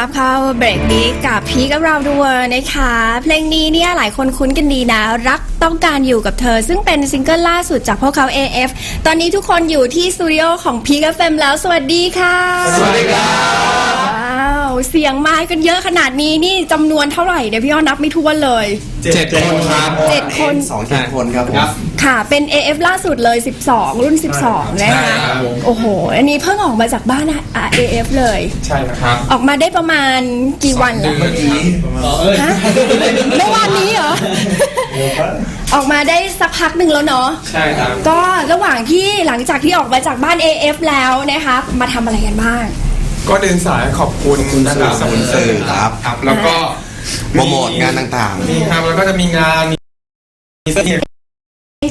รับเข้าเบรกนี้กับพีกับเราด้วยนะคะ เพลงนี้เนี่ยหลายคนคุ้นกันดีนะ รักต้องการอยู่กับเธอ ซึ่งเป็นซิงเกิลล่าสุดจากพวกเขา AF ตอนนี้ทุกคนอยู่ที่สตูดิโอของพีกับเฟมแล้ว สวัสดีค่ะ สวัสดีครับ เสียงไม้กันเยอะขนาดนี้นี่จำนวนเท่าไหร่เดี๋ยวพี่อ้อนับไม่ถ้วนเลย เจ็ดคนครับ เจ็ดคน สองเจ็ดคนครับผม ค่ะ เป็น AF ล่าสุดเลย 12 รุ่น 12 นะคะใช่ครับโอ้โห อันนี้เพิ่งออกมาจากบ้านอะ AF เลย ใช่ครับออกมาได้ประมาณกี่วันแล้วฮะเมื่อวานนี้เหรอ ออกมาได้สักพักหนึ่งแล้วเนาะ ใช่ครับ ก็ระหว่างที่หลังจากที่ออกมาจากบ้าน AF แล้วนะคะ มาทำอะไรกันบ้าง ก็เดินสายขอบคุณนะครับขอบคุณสื่อครับ ครับ แล้วก็โปรโมทงานต่างมีครับแล้วก็จะมีงานมีเสียง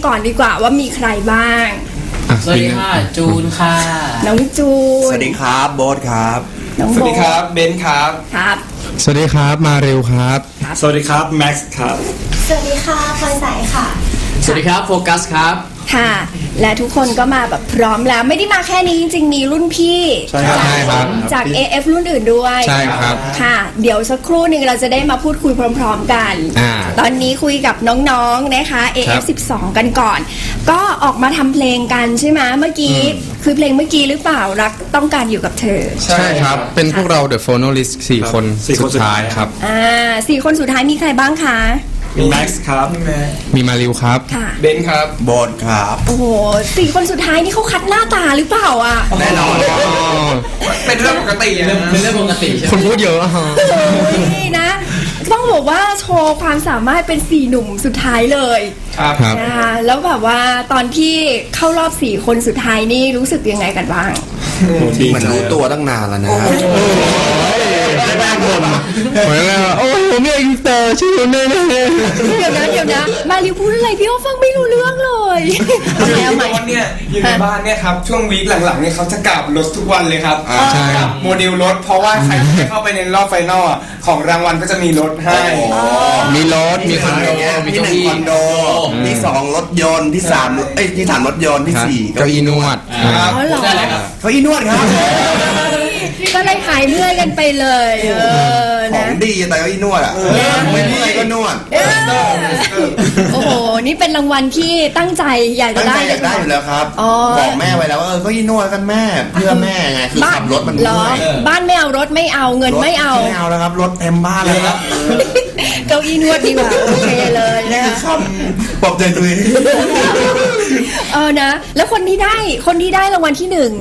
ก่อนดีกว่าว่ามีใครบ้างสวัสดีค่ะ จูนค่ะ น้องจูๆสนวัสดีครับโบ๊ทครับ น้องสโบวัสดีครับเบนซ์ครับ ครับ สวัสดีครับมาเร็วครับ สวัสดีครับ แม็กซ์ครับ สวัสดีค่ะพลอยสายค่ะ สวัสดีครับ โฟกัสครับ ค่ะและทุกคนก็มาแบบพร้อมแล้วไม่ได้มาแค่นี้จริงๆมีรุ่นพี่ใช่ครับจากใช่ครับจาก AF รุ่นอื่นด้วยใช่ครับค่ะ เดี๋ยวสักครู่หนึ่งเราจะได้มาพูดคุยพร้อม ๆ กัน อ่า ตอนนี้คุยกับน้องๆนะคะครั AF บ12กันก่อน ก็ออกมาทำเพลงกันใช่ไหมเมื่อกี้คือเพลงเมื่อกี้หรือเปล่ารักต้องการอยู่กับเธอ ใช่ครับ เป็นพวกเรา The Phonolist สี่คนสี่คนสุดท้ายสุดท้ายครับ อ่าสี่คนสุดท้ายมีใครบ้างคะ มีแม็กซ์ครับมีมาริวครับ ค่ะ เบนซ์ครับโบ๊ทครับโอ้โหสี่คนสุดท้ายนี่เขาคัดหน้าตาหรือเปล่าอะ แน่นอนครับเป็นเรื่องปกตินะเป็นเรื่องปกติใช่ไหมคนพูดเยอะอะฮะ โอ้ยนะ ต้องบอกว่าโชว์ความสามารถเป็นสี่หนุ่มสุดท้ายเลยครับ ครับ นะคะแล้วแบบว่าตอนที่เข้ารอบสี่คนสุดท้ายนี่รู้สึกยังไงกันบ้างดีมันใจรู้ตัวตั้งนานแล้วนะ แม่คนเหมือนกันว่าโอ้ยผมอยากอินเตอร์ชื่อแน่ๆเดี๋ยวนะเดี๋ยวนะ มาริวพูดอะไรพี่โอ้ฟังไม่รู้เรื่องเลยเอาใหม่เอาใหม่ ตอนเนี่ยอยู่ในบ้านเนี่ยครับช่วงวีคหลังๆเนี่ยเขาจะกลับรถทุกวันเลยครับใช่ครับ โมเดลรถ เพราะว่าใครที่เข้าไปในรอบไฟนอลอะของรางวัลก็จะมีรถให้ มีรถมีคอนโดมีที่เก้าหนึ่งอี้คอนโดที่สองรถยนต์ที่สามเอ้ยที่สามรถยนต์ที่ครับสี่เก้าอี้นวดครับอ๋อเหรอได้เลยครับเก้าอี้นวดครับ ก็เลยหายเมื่อยกันไปเลยเออขอนะ งดีแต่เก้าอี้นวดอะไม่ดีก็นวดโอ้โห นี่เป็นรางวัลที่ตั้งใจอยากจะตั้งได้ใจอยากได้อยู่แล้วครับ อ๋อ บอกแม่ไว้แล้วว่าเออเก้าอี้นวดกันแม่เพื่อแม่ไงคือขับรถมันเหรอเมื่อยบ้านไม่เอารถไม่เอาเงินไม่เอา ไม่เอาแล้วครับรถเต็มบ้านแล้วครับ เก้าอี้นวดดีกว่าโอเคเลยนะคือคำปลอบใจตัวเอง เออนะ แล้วคนที่ได้คนที่ได้รางวัลที่หนึ่ง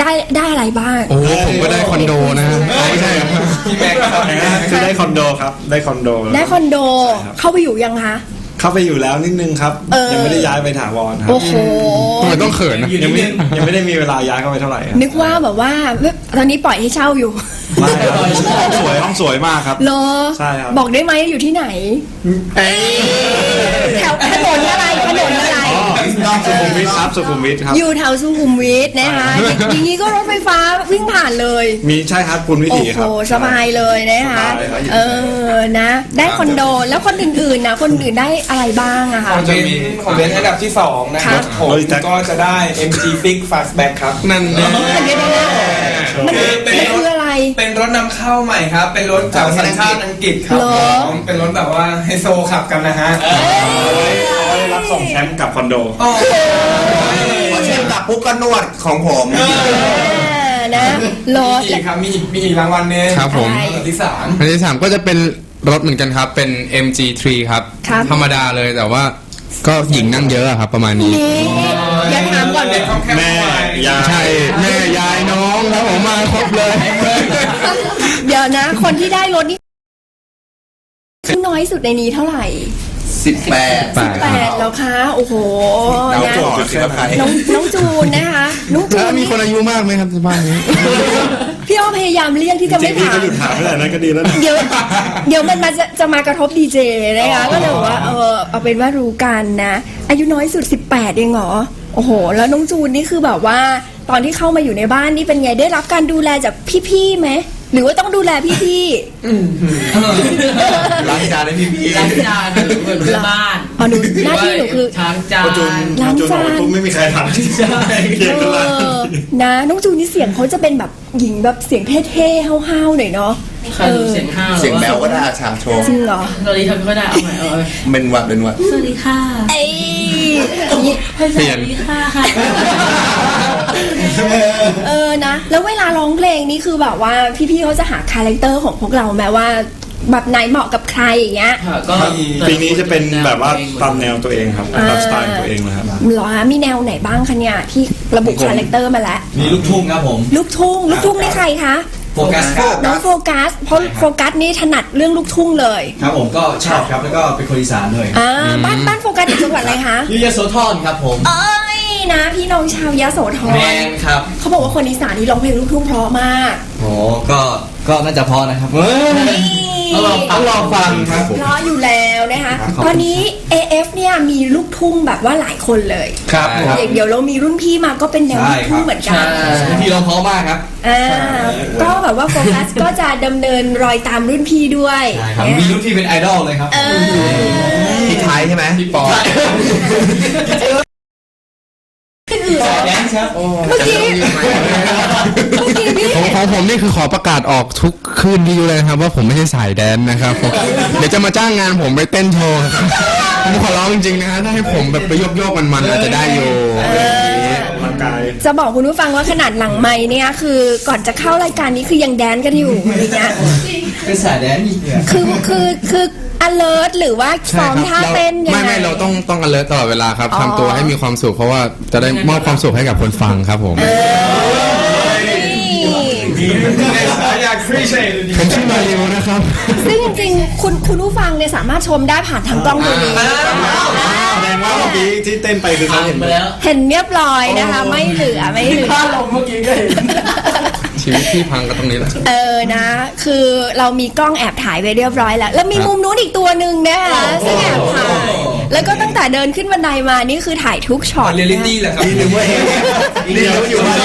ได้ได้อะไรบ้าง โอ้ผมก็ได้คอนโดนะฮะไม่ใช่ครับพี่แม็กซ์ครับคือได้คอนโดครับ ได้คอนโด ได้คอนโดเข้าไปอยู่ยังคะ เข้าไปอยู่แล้วนิดนึงครับ เออ ยังไม่ได้ย้ายไปถาวรครับ โอ้โห ทำไมต้องเขินนะยังไม่ยังไม่ได้มีเวลาย้ายเข้าไปเท่าไหร่ครับนึกว่าแบบว่าตอนนี้ปล่อยให้เช่าอยู่ ไม่ครับห้อง สวยห้องสวยมากครับ เหรอใช่ครับ บอกได้ไหมอยู่ที่ไหนแถวถนนอะไรถนนอะไรสุขุมวิทครับสุขุมวิทครับ อยู่แถวสุขุมวิทนะคะอย่างอย่างนี้ก็รถไฟฟ้าวิ่งผ่านเลย มีใช่ครับคุณวิโอ้ถีโหครับ สบายเลยนะคะสบายครับ เออนะ ได้คอนโดแล้วคนอื่นๆนะคนอื่นได้อะไรบ้างอะคะ ของเบนซ์ของเบนซ์อันดับที่สองนะคครัรับ บผมก็จะได้ MG Fix Fastback ครับ นั่นแน่เดี๋ยวนะมันเป็น เป็นรถนำเข้าใหม่ครับ เป็นรถจากสัญชาติอังกฤษครับเหรอ ผมเป็นรถแบบว่าไฮโซขับกันนะฮะได้รับส่งแชมป์กับคอนโด โอ้พอเช่นกับปุ๊บก็นวดของผมอ่านะรถ มีอีกครับมีอีกมีอีกรางวัลหนึงครับผมอันดับที่สามอันที่สามก็จะเป็นรถเหมือนกันครับ เป็น MG3 ครับ ครับ ธรรมดาเลยแต่ว่าก็หญิงนั่งเยอะอะครับ ประมาณนี้ นี่อย่าถามก่อน เด็กห้องแคบแม่ไว้ยาย ใช่ แม่ยายน้อง ครับผมมาครบเลย เดี๋ยวนะ คนที่ได้รถนี่คือน้อยสุดในนี้เท่าไหร่สิบแปดแปดแปดแล้วคะโอ้โหเรานะจบสิครับใครน้องน้องจูนนะคะน้องจูแล้วนมีนี่คนอายุมากไหมครับที่บ้านนี้พี่อ้อพยายามเลี่ยงที่จจะริไม่งๆพี่ถาก็มหยุดถามไม่ได้นะก็ดีแล้วนะเดี๋ยวเดี๋ยวมันมาจะจะมากระทบดีเจนะคะก็เลยบอกว่าเออเอาเป็นว่ารู้กันนะ อายุน้อยสุด 18เองเหรอโอ้โห แล้วน้องจูนนี่คือแบบว่า ตอนที่เข้ามาอยู่ในบ้านนี่เป็นไงได้รับการดูแลจากพี่ๆไหมหรือว่าต้องดูแลพี่ๆล้างจานให้พี่พี่ล้างจานหรือเป็นบ้านๆอ๋อหนูหน้าที่หนูคือช้างจานพอจูนล้างจูนจานออกมาปุ๊บไม่มีใครถามใช่เกลียดกันละเออนะน้องจูนนี่เสียงเขาจะเป็นแบบหญิงแบบเสียงเท่ๆห้าวๆหน่อยเนาะใครรู้เสียงห้าวเสียงแบวก็ได้อาชาโชว์จริงเหรอตอนนี้ทำก็ได้เอาใหม่เอาใหม่เป็นหวัดเป็นหวัดสวัสดีค่ะเอ้ยเปลี่ยนค่ะค่ะเออนะ แล้วเวลาร้องเพลงนี่คือแบบว่าพี่ๆเขาจะหาคาแรคเตอร์ของพวกเราแม้ว่าแบบไหนเหมาะกับใครอย่างเงี้ยค่ะก็ปีนี้จะเป็นแบบว่าตามแนวตัวเองครับอ่าตามสไตล์ตัวเองเลยครับ เหรอฮะมีแนวไหนบ้างคะเนี่ยที่ระบุคาแรคเตอร์มาแล้ว มีลูกทุ่งครับผม ลูกทุ่งลูกทุ่งนี่ใครคะโฟกัสครับน้องโฟกัสเพราะโฟกัสนี่ถนัดเรื่องลูกทุ่งเลย ครับผมก็ชอบครับแล้วก็เป็นคนอีสานด้วยอ่าบ้านบ้านโฟกัสอยู่จังหวัดอะไรคะยูยโสธรครับผมเอ้ยนะพี่น้องชาวยโสธแมรนครับเขาบอกว่าคนอีสานนี่ร้องเพลงลูกทุ่งเพราะมากโหก็ ก็น่าจะพอนะครับเฮ้ยนี่ต้องรอฟังครับผมเพราะอยู่แล้วนะคะตอนนี้ AF เนี่ยมีลูกทุ่งแบบว่าหลายคนเลยครับผมอย่างเดี๋ยวเรามีรุ่นพี่มาก็เป็นแนวลูกทุ่งเหมือนกันพี่เราเพราะมากครับ อ่าก็แบบว่าโฟกัสก็จะดำเนินรอยตามรุ่นพี่ด้วยใช่ครับเนี่ยมีรุ่นพี่เป็นไอดอลเลยครับ เออ พี่ไทยใช่ไหมพี่ปออื่นแดนซ์ครับ เมื่อกี้ เมื่อกี้พี่ ของของผมนี่คือขอประกาศออกทุกคืนดีเลยนะครับว่าผมไม่ใช่สายแดนนะครับผมเดี๋ยวจะมาจ้างงานผมไปเต้นโชว์ครับผมขอร้องจริงๆนะฮะถ้าให้ผมแบบไปโยกโยกๆมันๆอาจจะได้อยู่ร่างกายจะบอกคุณผู้ฟังว่าขนาดหลังไม้เนี่ยคือก่อนจะเข้ารายการนี้คือยังแดนกันอยู่อะไรเงี้ยเป็นสายแดนซ์อีกเนี่ยคือคือคือ alert หรือว่าใช่ซ้อมครับท่าเต้นยังไม่ไง ไม่เราต้องต้อง alert ตลอดเวลาครับอ๋อ ทำตัวให้มีความสุขเพราะว่าจะได้มอบความสุขให้กับคนฟังครับผมอ ยากฟรีเชนผมชื่อมาริวนะครับซึ่งจริงๆคุณคุณผู้ฟังเนี่ยสามารถชมได้ผ่านทางกล้องตัวนี้ แสดงว่าเมื่อกี้ที่เต้นไปคือเขาผ่านเห็นไปแล้ว เห็นเรียบร้อยนะคะ ไม่เหลือไม่เหลือ ถ้าลงเมื่อกี้ก็เห็น ชีวิตพี่พังก็ตรงนี้แหละ เออนะ คือเรามีกล้องแอบถ่ายไว้เรียบร้อยแล้ว แล้วมีมุมนู้นอีกตัวหนึ่งนะคะซึ่งแอบถ่าย แล้วก็ตั้งแต่เดินขึ้นบันไดมานี่คือถ่ายทุกช็อตเรียลลิตี้แหละครับนี่นึกว่าเองนี่นึกว่าอยู่บ้าน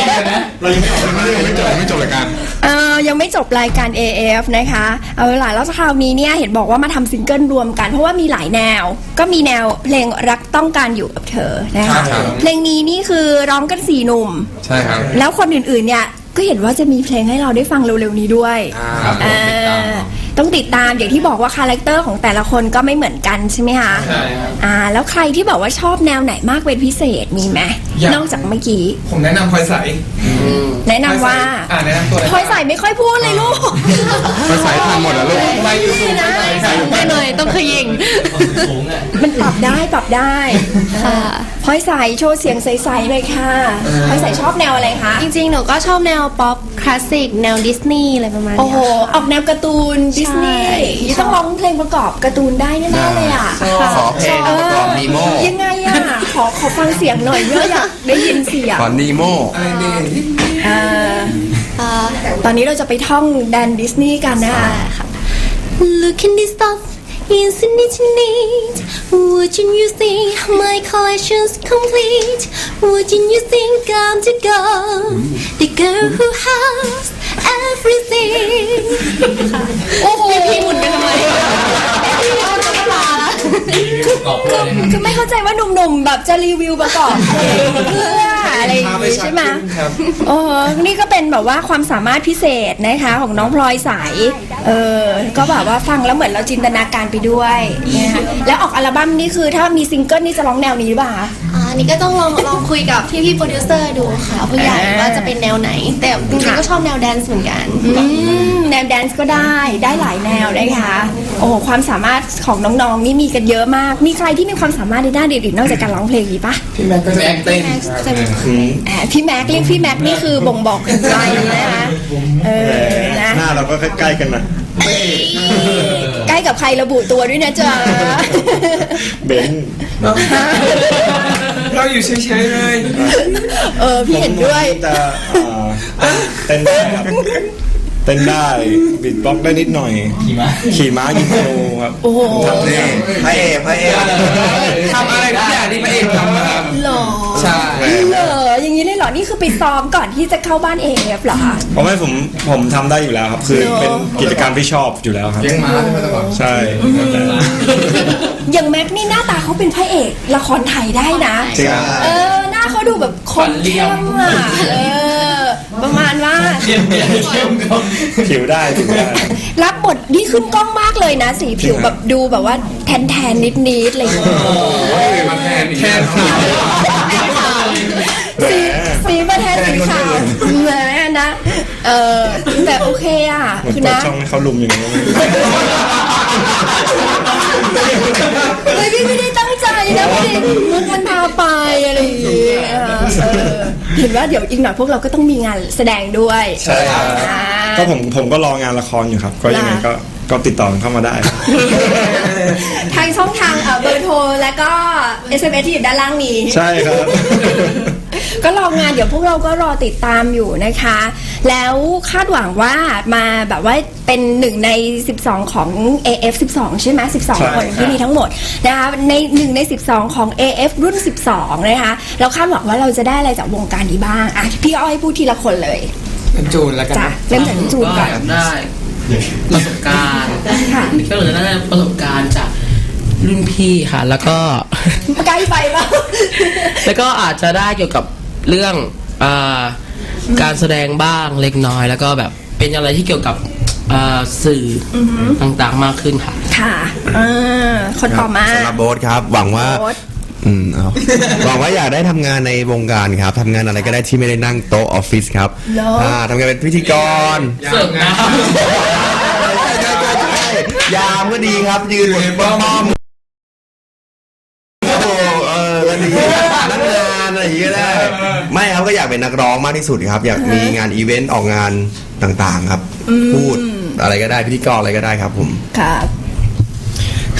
เรายังไม่ออกมาเลยไม่จบไม่จบรายการเออยังไม่จบรายการ AF นะคะเอาล่ะแล้วคราวนี้เนี่ยเห็นบอกว่ามาทำซิงเกิลรวมกัน เพราะว่ามีหลายแนว ก็มีแนวเพลงรักต้องการอยู่กับเธอนะคะครับเพลงนี้นี่คือร้องกันสี่หนุ่มใช่ครับแล้วคนอื่นๆเนี่ยก็เห็นว่าจะมีเพลงให้เราได้ฟังเร็วๆนี้ด้วยครับอ่า ต้องติดตามอย่างที่บอกว่าคาแรคเตอร์ของแต่ละคนก็ไม่เหมือนกันใช่ไหมคะใช่ครับ อ่า แล้วใครที่แบบว่าชอบแนวไหนมากเป็นพิเศษมีไหมอยากนอกจากเมื่อกี้ ผมแนะนำพลอยใสแนะนำว่า อ่าแนะนำตัวเลยพลอยใส่ไม่ค่อยพูดเลยลูกภาษาไทยหมดแล้วลูก ไปอยู่สูงนะใส่ไปหน่อยต้องขยิงสูงอะมันปรับได้ปรับได้ค่ะ พลอยใส่โชว์เสียงใสๆเลยค่ะพลอยใส่ช อบแนวอะไรคะ จริงๆ หนูก็ชอบแนวป๊อปคลาสสิกแนวดิสนีย์อะไรประมาณโอ้เนี้โหยค่ะ ออกแนวการ์ตูนดิสนีย์ใช่นี่ต้องร้องเพลงประกอบการ์ตูนได้แน่ๆเลยอะขอเพลงประกอบนีโมยังไงอะ ขอขอฟังเสียงหน่อยเยอะอยากได้ยินเสียงขอนีโมอะไรดีอ่าอ่าตอนนี้เราจะไปท่องแดนดิสนีย์กันนะคะ Look in this stuff isn't it neat Wouldn't you see my collection's complete Wouldn't you think I'm the girl The girl who has everything โอ้โหพี่หมุนไปทำไมกรอบเลยนะครับคือไม่เข้าใจว่าหนุ่มๆแบบจะรีวิวประกอบเพลงเพื่อ อะไรอย่างงี้ใช่ไหมครับ โอ้นี่ก็เป็นแบบว่าความสามารถพิเศษนะคะ ของน้องพลอยใสเออก็แบบว่าฟังแล้วเหมือนเราจินตนาการไปด้วยนะคะแล้วออกอัลบั้มนี่คือถ้ามีซิงเกิลนี่จะร้องแนวนี้หรือเปล่าคะ อ่านี่ก็ต้องลองลองคุยกับพี่พี่ๆโปรดิวเซอร์ดูค่ะผู้ใหญ่อ่า ว่าจะเป็นแนวไหน แต่จริงๆก็ชอบแนวแดนซ์เหมือนกัน อืมแนวแดนซ์ก็ได้ได้หลายแนวนะคะโอ้โหความสามารถของน้องๆนี่มีกันเยอะมาก มีใครที่มีความสามารถในด้านอื่นๆนอกจากการร้องเพลงอีกปะพี่แม็กก็จะเต้นจะเป็นแหมพี่แม็กเรียกพี่แม็กนี่คือบ่งบอกถึงวัยนะคะเออนะ หน้าเราก็ใกล้ๆกันนะใกล้กับใครระบุตัวด้วยนะจ๊ะ เบนซ์เรา อยู่เฉยๆเลยเออพี่เห็นด้วย ผมจะอ่าเต้นได้ครับเต้นได้บิดบ็อกซ์ได้นิดหน่อย ขี่ม้าขี่ม้ายิงธนูครับโอ้โหนี่พระเอกพระเอกทำอะไรทุกอย่างที่พระเอกทำนะครับหรอใช่เหรออย่างนี้เลยเห รอ นี่คือไปซ้อมก่อนที่จะเข้าบ้านเองเหรอคะ เพราะไม่ผมผมทำได้อยู่แล้วครับ คือเป็นกิจกรรมที่ชอบอยู่แล้วครับเลี้ยงม้าใช่ไหมตะกอนใช่อย่างแม็กนี่หน้าตาเขาเป็นพระเอกละครไทยได้นะ จริงครับเออ หน้าเขาดูแบบคมเข้มอะ เออ ประมาณว่า ผิวได้ผิวได้ รับบทนี่ขึ้นกล้องมากเลยนะ สีผิวแบบดูแบบว่าแทนแทนนิดนิดๆอะไรอย่างเงี้ยมาแทนแทน สีสีมาแทนสีขาวแหมนะ เออแต่โอเคอะ เหมือนคือเปิดนะช่องให้เขาลุมอย่างนี้เฮ้ยพี่ไม่ได้ตั้งใจนะพอดีมุกมันพาไปอะไรอย่างเงี้ยเออเห็นว่าเดี๋ยวอีกหน่อยพวกเราก็ต้องมีงานแสดงด้วยใช่ครับอ่า ก็ผมผมก็รองานละครอยู่ครับ ก็ยังไงก็ก็ติดต่อเข้ามาได้ทางช่องทางเอ่อเบอร์โทร และก็ SMS ที่อยู่ด้านล่างนี้ ใช่ครับ ก็รองานเดี๋ยวพวกเราก็รอติดตามอยู่นะคะ แล้วคาดหวังว่ามาแบบว่าเป็นหนึ่งใน 12 ของ AF 12 ใช่ไหมใช่12 คนที่มีทั้งหมดนะคะในหนึ่งใน 12 ของ AF รุ่น 12 นะคะ เราคาดหวังว่าเราจะได้อะไรจากวงการนี้บ้างอะพี่อ้อยพูดทีละคนเลยเป็นจูนแล้วกันจ้ะนะเริ่มจากน้องจูนก่อนก็ได้ประสบการณ์ค่ะก็เลยได้ประสบการณ์จากรุ่นพี่ค่ะ แล้วก็ ใกล้ไปป่ะแล้วก็อาจจะได้เกี่ยวกับ เรื่องอาการแสดงบ้างเล็กน้อย แล้วก็แบบเป็นอะไรที่เกี่ยวกับอ่าสื่ออต่างๆมากขึ้นค่ะ ค่ะเออคนต่อมา สำหรับโบ๊ทครับ หวังว่าโบ๊ท อืมเอา หวังว่าอยากได้ทำงานในวงการครับทำงานอะไรก็ได้ที่ไม่ได้นั่งโต๊ะออฟฟิศครับเหรออ่อ่าทำงานเป็นพิธีกรเสิร์ฟน้ยามก็ดีครับ ยืนบนป้อมโอ้โหเออก็ดี นักงานอะไรอย่างเงี้ยก็ได้ ไม่ครับก็อยากเป็นนักร้องมากที่สุดครับ อยากมีงานอีเวนต์ออกงานต่างๆครับ พูดอะไรก็ได้พิธีกรอะไรก็ได้ครับผม ครับ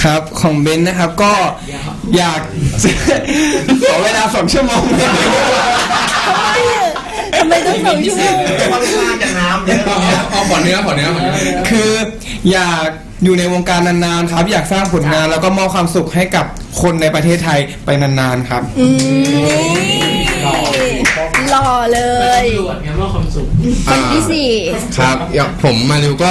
ครับของเบนซ์นะครับก็อยาก ขอเวลาสองชั่วโมง ทำไมต้องสองชั่วโมงเอาขอเนื้อขอเนื้อขอเนื้อ คืออยาก อยู่ในวงการนานๆครับ อยากสร้างผลงานแล้วก็มอบความสุขให้กับคนในประเทศไทยไปนานๆครับหล่อเลำยตำรวจไงว่าความสุข คนที่สี่ครับอย่างผมมาริวก็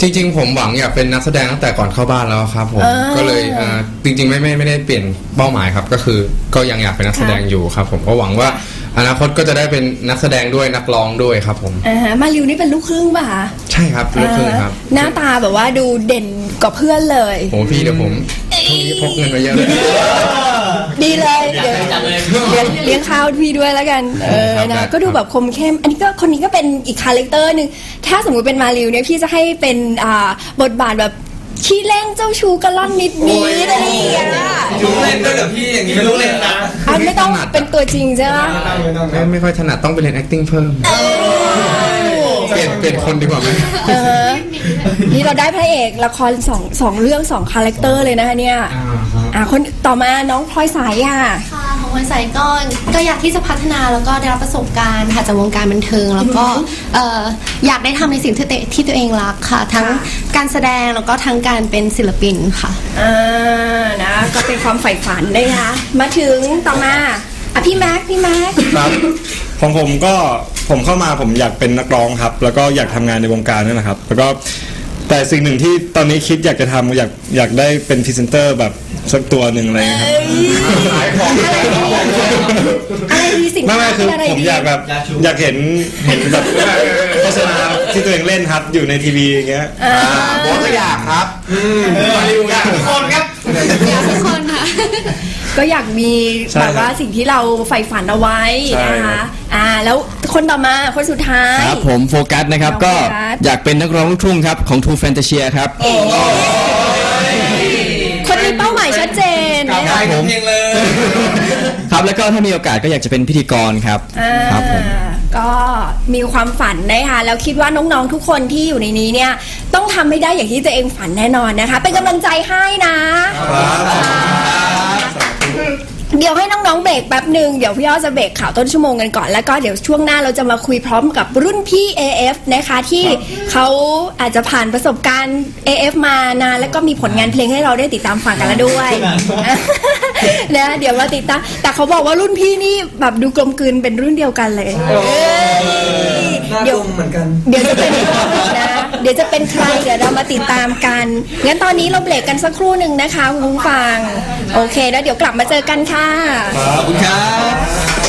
จริง ๆ ผมหวังอยากเป็นนักแสดงตั้งแต่ก่อนเข้าบ้านแล้วครับผมก็เลยอ่าจริงๆไม่ไม่ไม่ได้เปลี่ยนเป้าหมายครับ ก็คือก็ยังอยากเป็นนักแสดงอยู่ครับ ผมก็หวังว่า อนาคตก็จะได้เป็นนักแสดงด้วยนักร้องด้วยครับผม อ่าฮะมาริวนี่เป็นลูกครึ่งป่ะคะใช่ครับลูกครึ่งครับหน้าตาแบบว่าดูเด่นกว่าเพื่อนเลยโอ้พี่เดี๋ยวผมช่วงนี้พกเงินมาเยอะเลย ดีเลยเดี๋ยวจังเลยเลี้ยงเลี้ยงข้าวพี่ด้วยแล้วกัน เออครับนะได้ก็ดูแบบคมเข้ม อันนี้ก็คนนี้ก็เป็นอีกคาแรคเตอร์หนึ่งถ้าสมมุติเป็นมาริวเนี่ยพี่จะให้เป็นอ่าบทบาทแบบ ขี้เล่งเจ้าชู้กระล่อนนิดนิดอะไรอย่างเงี้ยรู้เล่นด้วยกับพี่อย่างนี้ไม่รู้เล่นนะอะไม่ต้องเป็นตัวจริงใช่ไหมไม่ไม่ค่อยถนัดต้องไปเรียน acting เพิ่ม เปลี่ยนเปลี่ยนคนดีกว่าไหมเออนี่เราได้พระเอกละครสองสองเรื่องสองคาแรคเตอร์เลยนะคะเนี่ยอ่าคนต่อมาน้องพลอยสายอะ ค่ะ ของวันใสก็ก็อยากที่จะพัฒนาแล้วก็ได้รับประสบการณ์ค่ะจากวงการบันเทิง แล้วก็เอ่ออยากได้ทำในสิ่งที่ตัวที่ตัวเองรักค่ะ ทั้งการแสดงแล้วก็ทั้งการเป็นศิลปินค่ะ อ่านะก็เป็นความใฝ่ฝันนะคะมาถึงต่อมาอะพี่แม็กพี่แม็ก ครับของผมก็ผมเข้ามาผมอยากเป็นนักร้องครับ แล้วก็อยากทำงานในวงการนี่แหละครับ แล้วก็ แต่สิ่งหนึ่งที่ตอนนี้คิดอยากจะทำอยากอยากได้เป็นพรีเซนเตอร์แบบสักตัวหนึ่งอะไรอย่างเงี้ยครับอะไรดีสิ่งไม่ไม่คืออะไรผมดีอยากแบบอยากเห็นเห็นแบบโฆษณาที่ตัวเองเล่นครับอยู่ในทีวีอย่างเงี้ยโบ๊ทก็อยากครับ อยากทุกคนครับ อยากทุกคนค่ะ ก็อยากมีใช่แบบว่าสิ่งที่เราใฝ่ฝันเอาไว้ใช่นะครัคะบ อ่า แล้วคนต่อมาคนสุดท้าย ครับผมโฟกัสนะครับน้องก็โฟกัส อยากเป็นนักร้องลูกทุ่งครับของ True Fantasia ครับ คนมีเป้าหมายชัดเจนกลับนะได้คะทุกเพลงเลย ครับแล้วก็ถ้ามีโอกาสก็อยากจะเป็นพิธีกรครับอ่าครับผม ก็มีความฝันนะคะแล้วคิดว่าน้องๆทุกคนที่อยู่ในนี้เนี่ย ต้องทำให้ได้อย่างที่ตัวเองฝันแน่นอนนะคะ เป็นกำลังใจให้นะ เดี๋ยวให้น้องๆเบรกแป๊บหนึ่งเดี๋ยวพี่อ้อจะเบรกข่าวต้นชั่วโมงกันก่อน แล้วก็เดี๋ยวช่วงหน้าเราจะมาคุยพร้อมกับรุ่นพี่ AF นะคะที่เขาอาจจะผ่านประสบการณ์ AF มานานแล้วก็มีผลงานเพลงให้เราได้ติดตามฟังกันแล้วด้วย นะเดี๋ยวมาติดตามแต่เขาบอกว่ารุ่นพี่นี่แบบดูกลมกลืนเป็นรุ่นเดียวกันเลยเอ้ยห น้าเดี๋ยว กลมเหมือนกัน เดี๋ยวจะเป็นนะ เดี๋ยวจะเป็นใคร เดี๋ยวเรามาติดตามกัน งั้นตอนนี้เราเบรกกันสักครู่หนึ่งนะคะคุณผู้ฟัง โอเค แล้วเดี๋ยวกลับมาเจอกันค่ะ ขอบคุณครับ